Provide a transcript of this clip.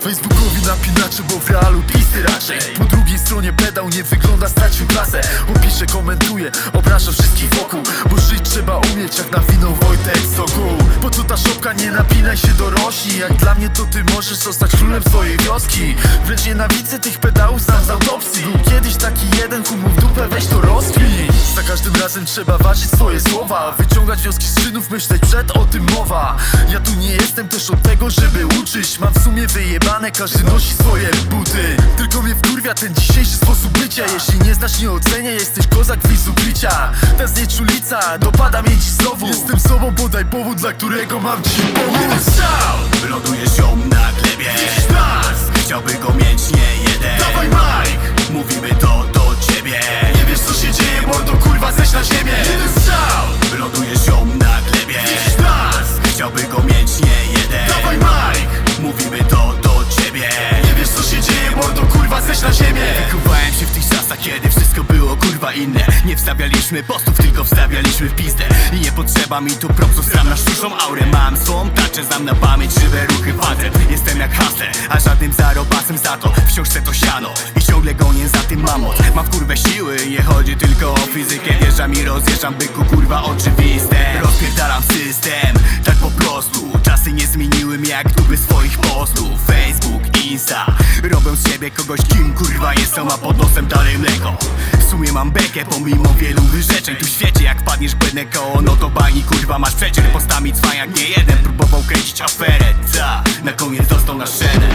Facebookowi napinacze, bo w realu pisty raczej. Po drugiej stronie pedał nie wygląda, stracił klasę Opisze, komentuje, obraża wszystkich wokół. Bo żyć trzeba umieć jak na wino Wojtek Sokół Po co ta szopka, nie napinaj się dorośli. Jak dla mnie to ty możesz zostać królem swojej wioski. Wręcz nienawidzę tych pedałów sam z autopsji. Był kiedyś taki jeden, kumu w dupę, weź to każdym razem trzeba ważyć swoje słowa Wyciągać wnioski z czynów, myśleć przed o tym mowa. Ja tu nie jestem też od tego, żeby uczyć. Mam w sumie wyjebane, każdy nosi swoje buty. Tylko mnie wkurwia ten dzisiejszy sposób bycia. Jeśli nie znasz, nie ocenia, jesteś kozak wizu picia. Ta znieczulica dopada mnie dziś znowu. Jestem sobą, podaj powód, dla którego mam ci pomóc. Strzał! Ląduje ziom na glebie. Nas! Chciałby go mieć nie jeden. Dawaj Mike! Mówimy to do kiedy wszystko było kurwa inne. Nie wstawialiśmy postów, tylko wstawialiśmy w pizdę. I nie potrzeba mi tu propsów, sam na sztuczną aurę. Mam swą tarczę, znam na pamięć żywe ruchy facet Jestem jak hustler, a żadnym zarobasem za to. Wciąż chcę to siano i ciągle gonię za tym mamot. Mam kurwę siły, nie chodzi tylko o fizykę. Wjeżdżam i rozjeżdżam, byku kurwa oczywiste. Rozpierdalam system, tak po prostu. Czasy nie zmieniły mnie jak dupy swoich postów. Facebook, Insta Z siebie kogoś kim kurwa jestem, a pod nosem dalej mleko. W sumie mam bekę pomimo wielu wyrzeczeń. Tu świecie jak padniesz błędne koło, no to bani kurwa masz przecier. Postami jak nie jeden, próbował kręcić aferę. Ta, na koniec dostał na szenę